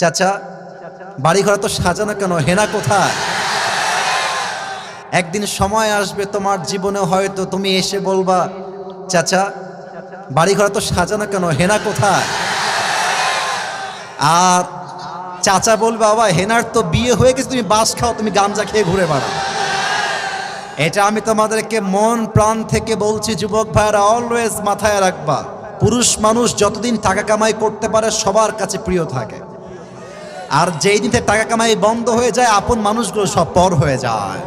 চাচা বাড়ি ঘর তো সাজানো কেন? হেনা কোথায়? একদিন সময় আসবে তোমার জীবনে হয়তো, তুমি এসে বলবা, চাচা বাড়ি ঘর তো সাজানো কেন? হেনা কোথায়? আর চাচা বলবে, বাবা, হেনার তো বিয়ে হয়ে গেছে, তুমি বাস খাও, তুমি গামজা খেয়ে ঘুরে বেড়াও। এটা আমি তোমাদেরকে মন প্রাণ থেকে বলছি, যুবক ভাইরা অলওয়েজ মাথায় রাখবা। পুরুষ মানুষ যতদিন টাকা কামাই করতে পারে, সবার কাছে প্রিয় থাকে। আর যেই দিন টাকা কামাই বন্ধ হয়ে যায়, আপন মানুষগুলো সব পর হয়ে যায়।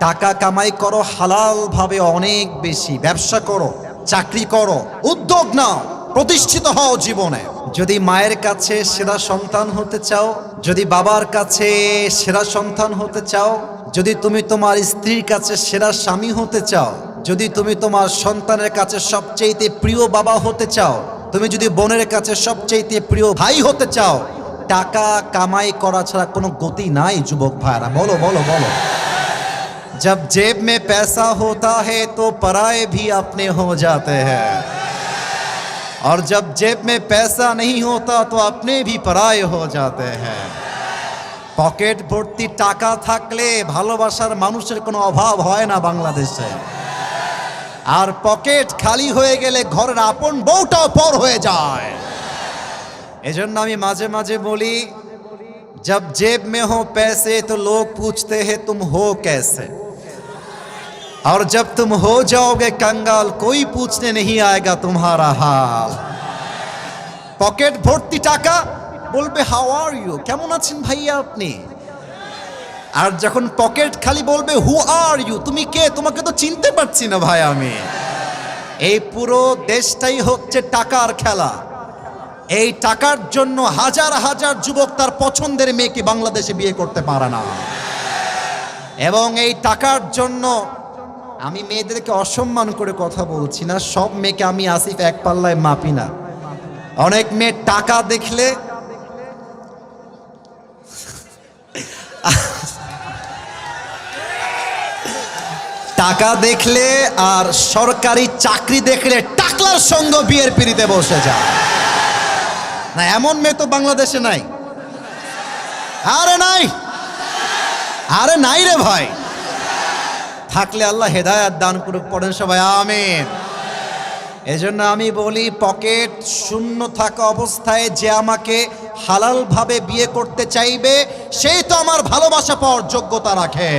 টাকা কামাই করো, হালাল ভাবে অনেক বেশি। ব্যবসা করো, চাকরি করো, উদ্যোগ নাও, প্রতিষ্ঠিত হও জীবনে। যদি মায়ের কাছে সেরা সন্তান হতে চাও, যদি বাবার কাছে সেরা সন্তান হতে চাও, যদি তুমি তোমার স্ত্রীর কাছে সেরা স্বামী হতে চাও, যদি তুমি তোমার সন্তানের কাছে সবচেয়ে প্রিয় বাবা হতে চাও, তুমি যদি বোনের কাছে সবচেয়ে প্রিয় ভাই হতে চাও টাকা কামাই করা ছাড়া কোনো গতি নাই যুবক ভাইরা বলো বলো বলো जब जेब में पैसा होता है तो पराए भी अपने हो जाते हैं और जब जेब में पैसा नहीं होता तो अपने भी पराए हो जाते हैं পকেট ভর্তি টাকা থাকলে ভালোবাসার মানুষের কোনো অভাব হয় না বাংলাদেশে আর পকেট খালি হয়ে গেলে ঘরের আপন বউটাও পর হয়ে যায় এজন্য আমি মাঝে মাঝে বলি জব জেব মে হো পেসে তো লোক পুছতে হে তুম হো কেসে আর জব তুম হো যাওগে কঙ্গাল কই পুছনে নেই আয়গা তোমারা হাল পকেট ভর্তি টাকা বলবে হাউ আর ইউ কেমন আছেন ভাইয়া আপনি? আর যখন পকেট খালি বলবে হু আর ইউ তুমি কে? তোমাকে তো চিনতে পারছি না ভাই আমি। এই পুরো দেশটাই হচ্ছে টাকার খেলা। এই টাকার জন্য হাজার হাজার যুবক তার পছন্দের মেয়েকে বাংলাদেশে বিয়ে করতে পারে না। এবং এই টাকার জন্য আমি মেয়েদেরকে অসম্মান করে কথা বলছি না, সব মেয়েকে আমি আসিফ এক পাল্লায় মাপি না। অনেক মেয়ে টাকা দেখলে টাকা দেখলে আর সরকারি চাকরি দেখলে টাকলার সঙ্গ বিয়ের পিড়িতে বসে যায়। না, এমন মেয়ে তো বাংলাদেশে নাই। আরে নাই। আরে নাই রে ভাই। থাকলে আল্লাহ হেদায়াত দান করুক, পড়েন সবাই, আমিন। এজন্য আমি বলি, পকেট শূন্য থাকা অবস্থায় যে আমাকে হালালভাবে বিয়ে করতে চাইবে, সেই তো আমার ভালোবাসা পাওয়ার যোগ্যতা রাখে।